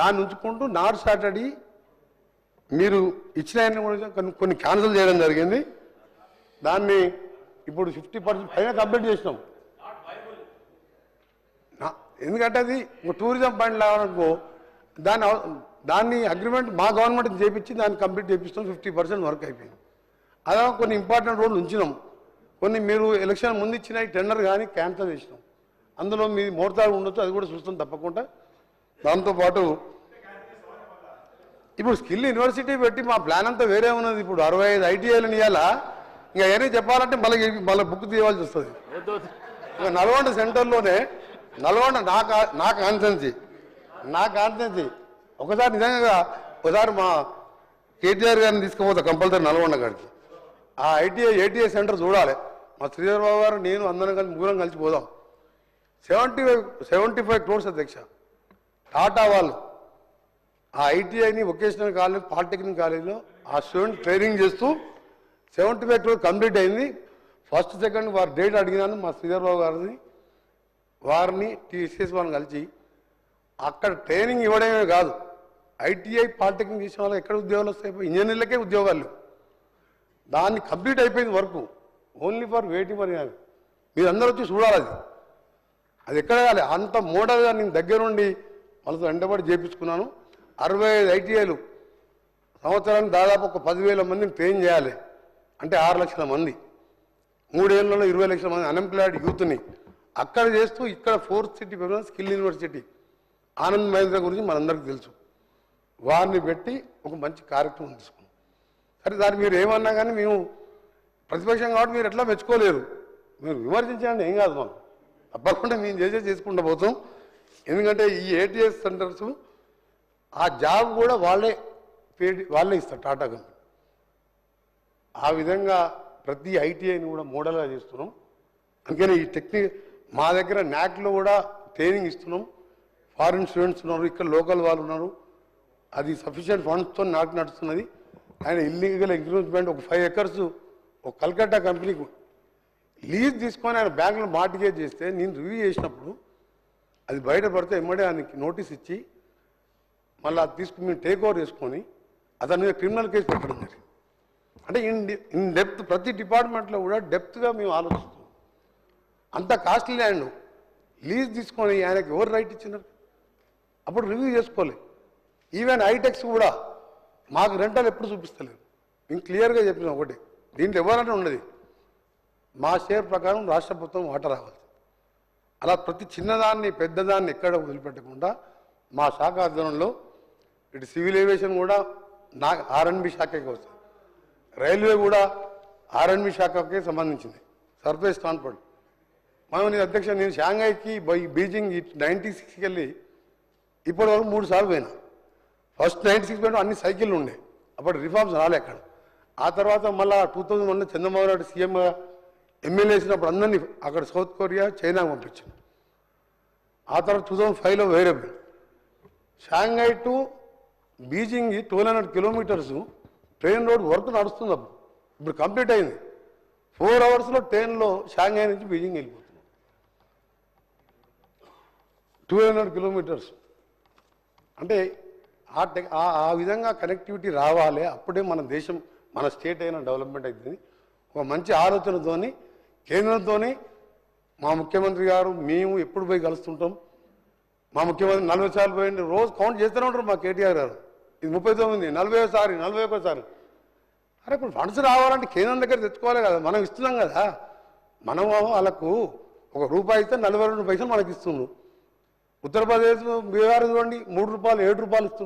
దాన్ని ఉంచుకుంటూ not Saturday మీరు ఇచ్చిన కూడా కొన్ని క్యాన్సిల్ చేయడం జరిగింది. దాన్ని ఇప్పుడు ఫిఫ్టీ పర్సెంట్ పైన కంప్లీట్ చేసినాం. ఎందుకంటే అది ఒక టూరిజం పాయింట్ లాగనుకో దాన్ని దాన్ని అగ్రిమెంట్ మా గవర్నమెంట్ చేపించి దాన్ని కంప్లీట్ చేపిస్తాం ఫిఫ్టీ పర్సెంట్ వర్క్ అయిపోయింది. అలా కొన్ని ఇంపార్టెంట్ రోడ్లు ఉంచినాం. కొన్ని మీరు ఎలక్షన్ ముందు ఇచ్చిన టెండర్ కానీ క్యాన్సిల్ చేసినాం. అందులో మీ మోర్తాడు ఉండొచ్చు అది కూడా చూస్తాం తప్పకుండా. దాంతోపాటు ఇప్పుడు స్కిల్ యూనివర్సిటీ పెట్టి మా ప్లాన్ అంతా వేరే ఉన్నది. ఇప్పుడు అరవై ఐదు ఐటీఐలు ఇవ్వాలా ఇంకా ఏమీ చెప్పాలంటే మళ్ళీ మళ్ళీ బుక్ తీయవలసి వస్తుంది. ఇంకా నల్గొండ సెంటర్లోనే నల్గొండ నా నా కాన్సెన్సీ నా కాన్సెన్సీ ఒకసారి నిజంగా ఒకసారి మా కేటీఆర్ గారిని తీసుకుపోతా కంపల్సరీ నల్గొండ గారికి ఆ ఐటీఐ ఏటీఐ సెంటర్ చూడాలి. మా శ్రీధర్ బాబు గారు నేను అందరం కలిసి ముగ్గురం కలిసి పోదాం. Seventy five seventy five crores అధ్యక్ష. టాటా వాళ్ళు ఆ ఐటీఐని వొకేషనల్ కాలేజ్ పాలిటెక్నిక్ కాలేజీలో ఆ స్టూడెంట్ ట్రైనింగ్ చేస్తూ సెవెంటీ ఫైవ్ క్రోర్ కంప్లీట్ అయింది. ఫస్ట్ సెకండ్ వారు డేట్ అడిగినాను మా శ్రీధర్ బాబు గారిని వారిని టీసీఎస్ వాళ్ళని కలిసి. అక్కడ ట్రైనింగ్ ఇవ్వడమే కాదు ఐటీఐ పాలిటెక్నిక్ చేసిన వాళ్ళకి ఎక్కడ ఉద్యోగాలు వస్తాయి? ఇంజనీర్లకే ఉద్యోగాలు. దాన్ని కంప్లీట్ అయిపోయింది work. Only for waiting for మీరు అందరూ వచ్చి చూడాలి అది. అది ఎక్కడ కాలే? అంత మోడల్గా నేను దగ్గరుండి వాళ్ళతో వెంటబడి చేపించుకున్నాను. అరవై ఐదు ఐటీఐలు సంవత్సరానికి దాదాపు ఒక పదివేల మందిని ట్రైన్ చేయాలి. అంటే ఆరు లక్షల మంది. మూడేళ్ళలో ఇరవై లక్షల మంది అన్ఎంప్లాయిడ్ యూత్ని అక్కడ చేస్తూ ఇక్కడ ఫోర్త్ సిటీ పెట్టిన స్కిల్ యూనివర్సిటీ. ఆనంద్ మహేంద్ర గురించి మనందరికీ తెలుసు. వారిని పెట్టి ఒక మంచి కార్యక్రమం తీసుకున్నాం. సరే దాన్ని మీరు ఏమన్నా కానీ మేము ప్రతిపక్షం కాబట్టి మీరు ఎట్లా మెచ్చుకోలేరు. మీరు విమర్శించండి ఏం కాదు మనం తప్పకుండా మేము చేసే చేసుకుంటూ పోతాం. ఎందుకంటే ఈ ఏటీఎస్ సెంటర్స్ ఆ జాబ్ కూడా వాళ్ళే పేడ్ వాళ్ళే ఇస్తారు టాటా కంపెనీ ఆ విధంగా ప్రతి ఐటీఐని కూడా మోడల్గా చేస్తున్నాం. అందుకని ఈ టెక్నిక్ మా దగ్గర నాక్లో కూడా ట్రైనింగ్ ఇస్తున్నాం. ఫారిన్ స్టూడెంట్స్ ఉన్నారు ఇక్కడ లోకల్ వాళ్ళు ఉన్నారు. అది సఫిషియెంట్ ఫండ్స్తో నాకు నడుస్తున్నది. ఆయన ఇల్లీగల్ ఎంక్రోచ్మెంట్ ఒక ఫైవ్ ఎకర్స్ ఒక కల్కట్టా కంపెనీకి లీజ్ తీసుకొని ఆయన బ్యాంకులో మార్టిగేజ్ చేస్తే నేను రివ్యూ చేసినప్పుడు అది బయటపడితే ఎమ్మడే ఆయనకి నోటీస్ ఇచ్చి మళ్ళీ అది తీసుకుని మేము టేక్ ఓవర్ చేసుకొని అతని మీద క్రిమినల్ కేసు పెట్టడం జరిగింది. అంటే ఇన్ ఇన్ డెప్త్ ప్రతి డిపార్ట్మెంట్లో కూడా డెప్త్గా మేము ఆలోచిస్తాం అంత కాస్ట్లీ ల్యాండ్ లీజ్ తీసుకొని ఆయనకి ఎవరు రైట్ ఇచ్చినారు? అప్పుడు రివ్యూ చేసుకోలే. ఈవెన్ హైటెక్స్ కూడా మాకు రెంటల్ ఎప్పుడు చూపిస్తలేదు. మేము క్లియర్గా చెప్పిన ఒకటి. దీంట్లో ఎవరైనా ఉండదు? మా షేర్ ప్రకారం రాష్ట్ర ప్రభుత్వం వాటర్ రావాలి. అలా ప్రతి చిన్నదాన్ని పెద్దదాన్ని ఎక్కడ వదిలిపెట్టకుండా మా శాఖ ఆధ్వర్యంలో ఇటు సివిల్ ఏవియేషన్ కూడా నా ఆర్ఎన్బి శాఖకి వస్తుంది. రైల్వే కూడా ఆర్ఎన్బి శాఖకే సంబంధించింది. సర్ఫేస్ ట్రాన్స్పోర్ట్ మనం నేను అధ్యక్ష నేను షాంఘైకి బై బీజింగ్ నైంటీ సిక్స్కి వెళ్ళి ఇప్పటి వరకు మూడు సార్లు పోయినా. ఫస్ట్ నైంటీ సిక్స్ పోయినా అన్ని సైకిళ్ళు ఉండే. అప్పుడు రిఫార్మ్స్ రాలే అక్కడ. ఆ తర్వాత మళ్ళీ టూ థౌజండ్ వన్లో చంద్రబాబు నాయుడు సీఎంగా ఎమ్మెల్యే వేసినప్పుడు అందరినీ అక్కడ సౌత్ కొరియా చైనా పంపించింది ఆ తర్వాత టూ థౌజండ్ ఫైవ్లో వేరే Shanghai to Beijing twelve hundred kilometres train road work నడుస్తుంది అప్పుడు. ఇప్పుడు కంప్లీట్ అయింది. ఫోర్ అవర్స్లో ట్రైన్లో షాంఘై నుంచి బీజింగ్ వెళ్ళిపోతుంది. Two hundred kilometres. అంటే ఆ టెక్ ఆ- ఆ విధంగా కనెక్టివిటీ రావాలి. అప్పుడే మన దేశం మన స్టేట్ అయినా డెవలప్మెంట్ అవుతుంది ఒక మంచి ఆలోచనతోని కేంద్రంతోని మా ముఖ్యమంత్రి గారు మేము ఎప్పుడు పోయి కలుస్తుంటాం. మా ముఖ్యమంత్రి నలభై సార్లు పోయింది రోజు కౌంట్ చేస్తూనే ఉంటారు మా కేటీఆర్ గారు. ఇది ముప్పై తొమ్మిది నలభై ఒకసారి నలభై ఒకసారి అరే ఇప్పుడు ఫండ్స్ రావాలంటే కేంద్రం దగ్గర తెచ్చుకోవాలి కదా. మనం ఇస్తున్నాం కదా. మనం వాళ్ళకు ఒక రూపాయి ఇస్తే నలభై రెండు పైసలు మనకి ఇస్తున్నాం ఉత్తరప్రదేశ్ బీహార్ చూడండి మూడు రూపాయలు ఏడు రూపాయలు ఇస్తున్నారు.